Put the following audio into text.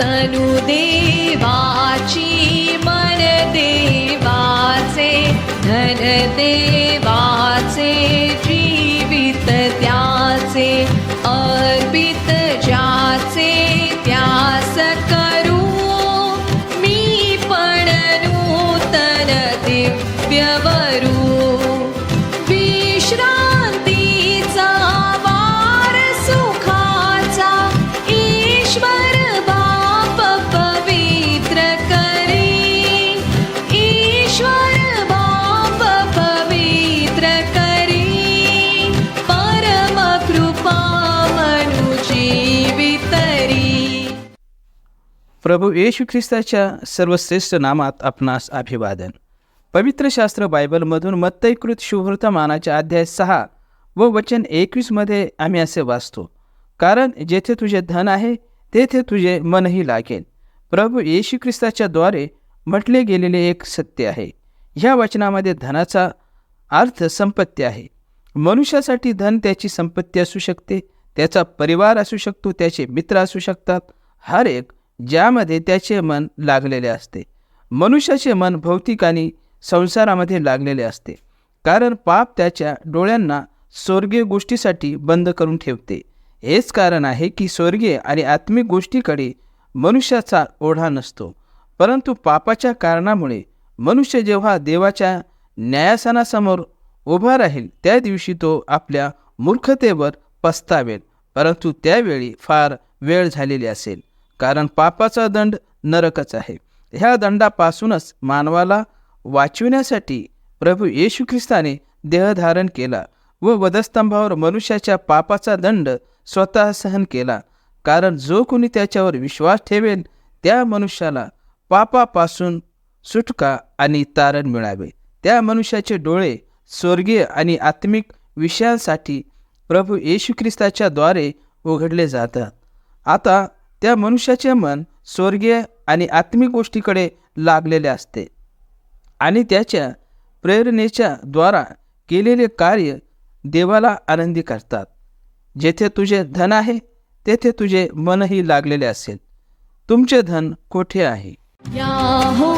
तनुदेवाची मनदेवाचे धनदेव प्रभू येशू ख्रिस्ताच्या सर्वश्रेष्ठ नामात आपणास अभिवादन. पवित्र शास्त्र बायबलमधून मत्तयकृत शुभृतमानाच्या अध्याय सहा व वचन एकवीसमध्ये आम्ही असे वाचतो कारण जेथे तुझे धन आहे तेथे तुझे मनही लागेल. प्रभू येशू ख्रिस्ताच्या द्वारे म्हटले गेलेले एक सत्य आहे. ह्या वचनामध्ये धनाचा अर्थ संपत्ती आहे. मनुष्यासाठी धन त्याची संपत्ती असू शकते त्याचा परिवार असू शकतो त्याचे मित्र असू शकतात. हर एक ज्यामध्ये त्याचे मन लागलेले असते. मनुष्याचे मन भौतिक आणि संसारामध्ये लागलेले असते. कारण पाप त्याच्या डोळ्यांना स्वर्गीय गोष्टीसाठी बंद करून ठेवते. हेच कारण आहे की स्वर्गीय आणि आत्मिक गोष्टीकडे मनुष्याचा ओढा नसतो. परंतु पापाच्या कारणामुळे मनुष्य जेव्हा देवाच्या न्यायासनासमोर उभा राहील त्या दिवशी तो आपल्या मूर्खतेवर पस्तावेल. परंतु त्यावेळी फार वेळ झालेली असेल. कारण पापाचा दंड नरकच आहे. ह्या दंडापासूनच मानवाला वाचविण्यासाठी प्रभू येशू ख्रिस्ताने देहधारण केला व वधस्तंभावर मनुष्याच्या पापाचा दंड स्वतः सहन केला. कारण जो कोणी त्याच्यावर विश्वास ठेवेल त्या मनुष्याला पापापासून सुटका आणि तारण मिळावे. त्या मनुष्याचे डोळे स्वर्गीय आणि आत्मिक विषयांसाठी प्रभू येशू ख्रिस्ताच्या द्वारे उघडले जातात. आता त्या मनुष्याचे मन स्वर्गीय आणि आत्मिक गोष्टीकडे लागलेले असते. आणि त्याच्या प्रेरणेच्या द्वारा केलेले कार्य देवाला आनंदी करतात. जेथे तुझे धन आहे तेथे तुझे मनही लागलेले असेल. तुमचे धन कोठे आहे? हो